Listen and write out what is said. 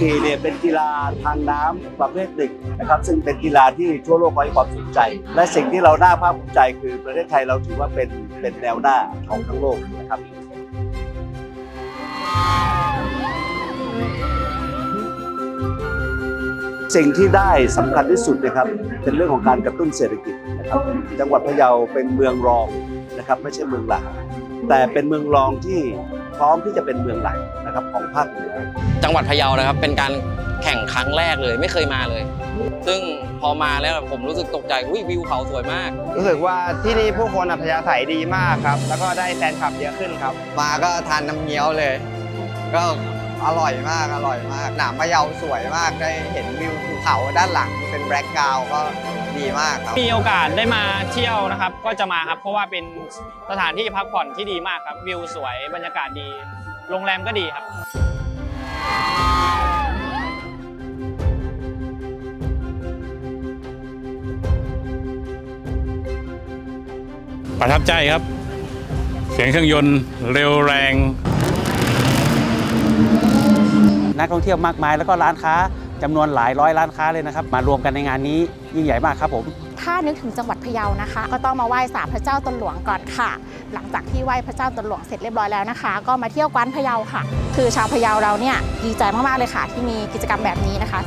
กีเนี่ยเป็นกีฬาทางน้ำประเภทหนึ่งนะครับซึ่งเป็นกีฬาที่ทั่วโลกให้ความสนใจ และสิ่งที่เราน่าภาคภูมิใจคือประเทศไทยเราถือว่าเป็นเป็นแนวหน้าของทั้งโลกนะครับสิ่งที่ได้สำคัญที่สุดนะครับเป็นเรื่องของการกระตุ้นเศรษฐกิจนะครับจังหวัดพะเยาเป็นเมืองรองนะครับไม่ใช่เมืองหลัก แต่เป็นเมืองรองที่ ร้อมที่จะเป็นเมืองหลักนะครับของภาคเหนือจังหวัดพะเยานะครับ เป็นการแข่งครั้งแรกเลยไม่เคยมาเลย ซึ่งพอมาแล้วผมรู้สึกตกใจอุ้ยวิวเขาสวยมาก รู้สึกว่าที่นี่ผู้คนอัธยาศัยดีมากครับ แล้วก็ได้แฟนคลับเยอะขึ้นครับ มาก็ทานน้ำเงี้ยวเลย ก็ อร่อยมากอร่อยมากหนามพะเยาสวยมากได้เห็นวิวภูเขาด้านหลังเป็นแบล็กกราวก็ดีมากครับมีโอกาสได้มาเที่ยวนะครับ ก็จะมาครับเพราะว่าเป็นสถานที่พักผ่อนที่ดีมากครับ วิวสวยบรรยากาศดี โรงแรมก็ดีครับประทับใจครับ เสียงเครื่องยนต์เร็วแรง นักท่องเที่ยวมากมาย แล้วก็ร้านค้าจำนวนหลายร้อยร้านค้าเลยนะครับ มารวมกันในงานนี้ยิ่งใหญ่มากครับผม ถ้านึกถึงจังหวัดพะเยานะคะ ก็ต้องมาไหว้ศาลพระเจ้าตนหลวงก่อนค่ะ หลังจากที่ไหว้พระเจ้าตนหลวงเสร็จเรียบร้อยแล้วนะคะ ก็มาเที่ยวกวานพะเยาค่ะ คือชาวพะเยาเราเนี่ยดีใจมากๆเลยค่ะ ที่มีกิจกรรมแบบนี้นะคะ